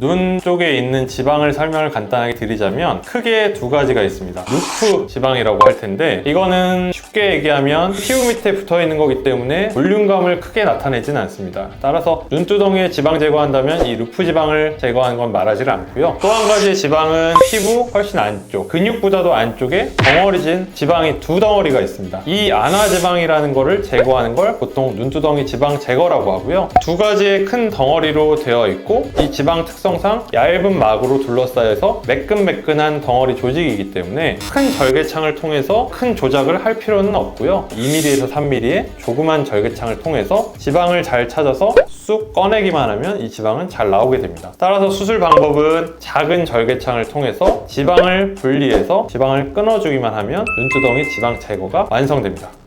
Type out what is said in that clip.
눈 쪽에 있는 지방을 설명을 간단하게 드리자면 크게 두 가지가 있습니다. 루프 지방이라고 할 텐데 이거는 쉽게 얘기하면 피부 밑에 붙어 있는 거기 때문에 볼륨감을 크게 나타내진 않습니다. 따라서 눈두덩이에 지방 제거한다면 이 루프 지방을 제거하는 건 말하지 않고요. 또 한 가지의 지방은 피부 훨씬 안쪽, 근육보다도 안쪽에 덩어리진 지방이 두 덩어리가 있습니다. 이 안화 지방이라는 거를 제거하는 걸 보통 눈두덩이 지방 제거라고 하고요. 두 가지의 큰 덩어리로 되어 있고 이 지방 특성상 얇은 막으로 둘러싸여서 매끈매끈한 덩어리 조직이기 때문에 큰 절개창을 통해서 큰 조작을 할 필요는 없고요. 2mm에서 3mm의 조그만 절개창을 통해서 지방을 잘 찾아서 쑥 꺼내기만 하면 이 지방은 잘 나오게 됩니다. 따라서 수술 방법은 작은 절개창을 통해서 지방을 분리해서 지방을 끊어주기만 하면 눈두덩이 지방 제거가 완성됩니다.